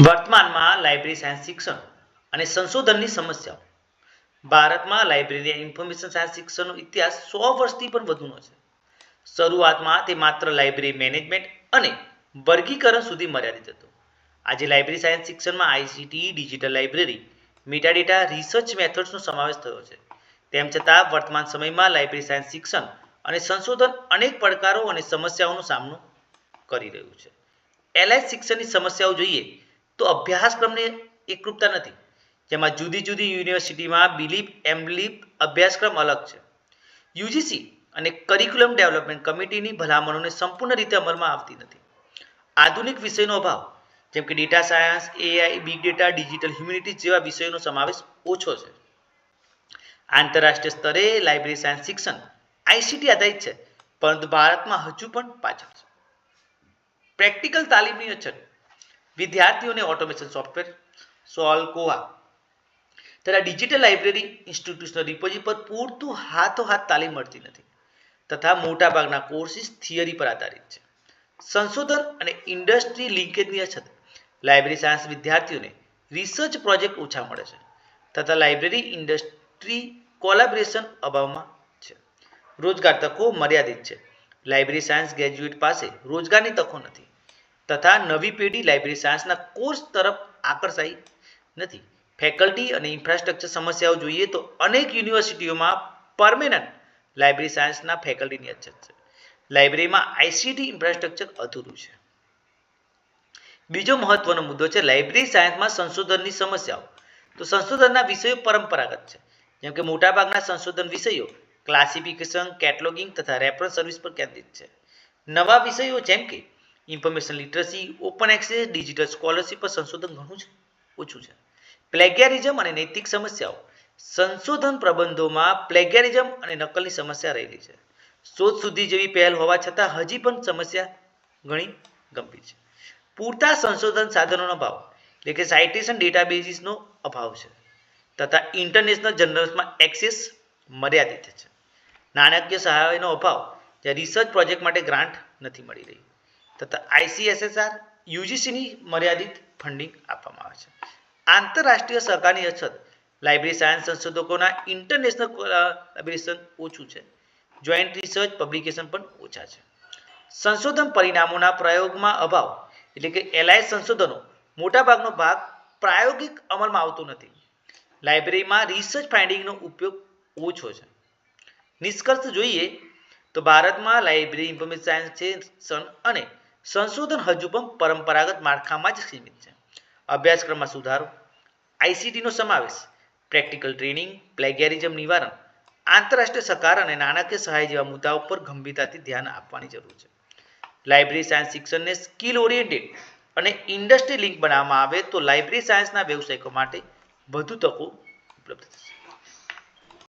વર્તમાનમાં library science શિક્ષણ અને સંશોધનની સમસ્યાઓ. ભારતમાં લાઇબ્રેરી ઇન્ફોર્મેશન સાયન્સ શિક્ષણનો ઇતિહાસ સો વર્ષથી પણ વધુનો છે. શરૂઆતમાં તે માત્ર લાઇબ્રેરી મેનેજમેન્ટ અને વર્ગીકરણ સુધી મર્યાદિત હતો. આજે લાઇબ્રેરી સાયન્સ શિક્ષણમાં ICT digital library, metadata, research મેથડ્સનો સમાવેશ થયો છે. તેમ છતાં, વર્તમાન સમયમાં લાઇબ્રેરી સાયન્સ શિક્ષણ અને સંશોધન અનેક પડકારો અને સમસ્યાઓનો સામનો કરી રહ્યું છે. એલઆઈ શિક્ષણની સમસ્યાઓ જોઈએ તો અભ્યાસક્રમને એકરૂપતા નથી. જેમાં જુદી જુદી યુનિવર્સિટીમાં બિલીપ એમ્બલીપ અભ્યાસક્રમ અલગ છે. યુજીસી અને કરિક્યુલમ ડેવલપમેન્ટ કમિટીની ભલામણોને સંપૂર્ણ રીતે અમલમાં આવતી નથી. આધુનિક વિષયનો અભાવ, જેમ કે data science AI big data digital humanities જેવા વિષયોનો સમાવેશ ઓછો છે. આંતરરાષ્ટ્રીય સ્તરે લાઇબ્રેરી સાયન્સ શિક્ષણ આઈસીટી આધારિત છે, પરંતુ ભારતમાં હજુ પણ પાછળ છે. પ્રેક્ટિકલ તાલીમની અછત વિદ્યાર્થીઓને ઓટોમેશન સોફ્ટવેર સોલ કોવા. તથા ડિજિટલ લાઇબ્રેરી ઇન્સ્ટિટ્યુશનલ રિપોઝી પર પૂરતું હાથોહાથ તાલીમ મળતી નથી. તથા મોટાભાગના કોર્સિસ થિયરી પર આધારિત છે. સંશોધન અને ઇન્ડસ્ટ્રી લિંકેજની અછત લાઇબ્રેરી સાયન્સ વિદ્યાર્થીઓને રિસર્ચ પ્રોજેક્ટ ઓછા મળે છે. તથા લાઇબ્રેરી ઇન્ડસ્ટ્રી કોલાબરેશન અભાવમાં છે. રોજગાર તકો મર્યાદિત છે. લાઇબ્રેરી સાયન્સ ગ્રેજ્યુએટ પાસે રોજગારની તકો નથી. તથા નવી પેઢી લાઇબ્રેરી સાયન્સના કોર્સ તરફ આકર્ષાઈ નથી. ફેકલ્ટી અને ઇન્ફ્રાસ્ટ્રક્ચર સમસ્યાઓ જોઈએ તો અનેક યુનિવર્સિટીઓમાં પરમેનન્ટ લાઇબ્રેરી સાયન્સના ફેકલ્ટીની અછત છે. લાઇબ્રેરીમાં આઈસીટી ઇન્ફ્રાસ્ટ્રક્ચર અધૂરું છે. બીજો મહત્વનો મુદ્દો છે લાઇબ્રેરી સાયન્સમાં સંશોધનની સમસ્યાઓ. તો સંશોધનના વિષયો પરંપરાગત છે. જેમ કે મોટાભાગના સંશોધન વિષયો ક્લાસિફિકેશન કેટલોગિંગ તથા રેફરન્સ સર્વિસ પર કેન્દ્રિત છે. નવા વિષયો જેમ કે information literacy open access digital scholarship પર સંશોધન ઘણું છે, ઓછું છે. પ્લેગિયારિઝમ અને નૈતિક સમસ્યાઓ. સંશોધન પ્રબંધોમાં પ્લેગિયારિઝમ અને નકલની સમસ્યા રહેલી છે. શોધ સુધી જેવી પહેલ હોવા છતાં હજી પણ સમસ્યા ઘણી ગંભીર છે. પૂરતા સંશોધન સાધનોનો અભાવ, એટલે કે સાઇટેશન ડેટાબેઝીસનો અભાવ છે. તથા ઇન્ટરનેશનલ જર્નલ્સમાં એક્સેસ મર્યાદિત છે. નાણાકીય સહાયનો અભાવ, જ્યાં રિસર્ચ પ્રોજેક્ટ માટે ગ્રાન્ટ નથી મળી રહી. તથા આઈસીએસએસઆર યુજીસીની મર્યાદિત ફંડિંગ આપવામાં આવે છે. આંતરરાષ્ટ્રીય સહકારની અછત લાઇબ્રેરી સાયન્સ સંશોધકોના ઇન્ટરનેશનલ કોલાબરેશન ઓછું છે. જોઈન્ટ રિસર્ચ પબ્લિકેશન પણ ઓછા છે. સંશોધન પરિણામોના પ્રયોગમાં અભાવ એટલે કે એલઆઈ સંશોધનો મોટાભાગનો ભાગ પ્રાયોગિક અમલમાં આવતો નથી. લાઇબ્રેરીમાં રિસર્ચ ફાઇન્ડિંગનો ઉપયોગ ઓછો છે. નિષ્કર્ષ જોઈએ તો ભારતમાં લાઇબ્રેરી ઇન્ફોર્મેશન સાયન્સ છે અને સંશોધન હજુ પણ પરંપરાગત માળખામાં જ સીમિત છે. અભ્યાસક્રમમાં સુધારો આઈસીટીનો સમાવેશ, પ્રેક્ટિકલ ટ્રેનિંગ, પ્લેગેરિઝમ નિવારણ, આંતરરાષ્ટ્રીય સહકાર અને નાણાકીય સહાય જેવા મુદ્દાઓ પર ગંભીરતાથી ધ્યાન આપવાની જરૂર છે. લાઇબ્રેરી સાયન્સ શિક્ષણને સ્કિલ ઓરિએન્ટેડ અને ઇન્ડસ્ટ્રી લિંક બનાવવામાં આવે તો લાઇબ્રેરી સાયન્સના વ્યવસાયિકો માટે વધુ તકો ઉપલબ્ધ થશે.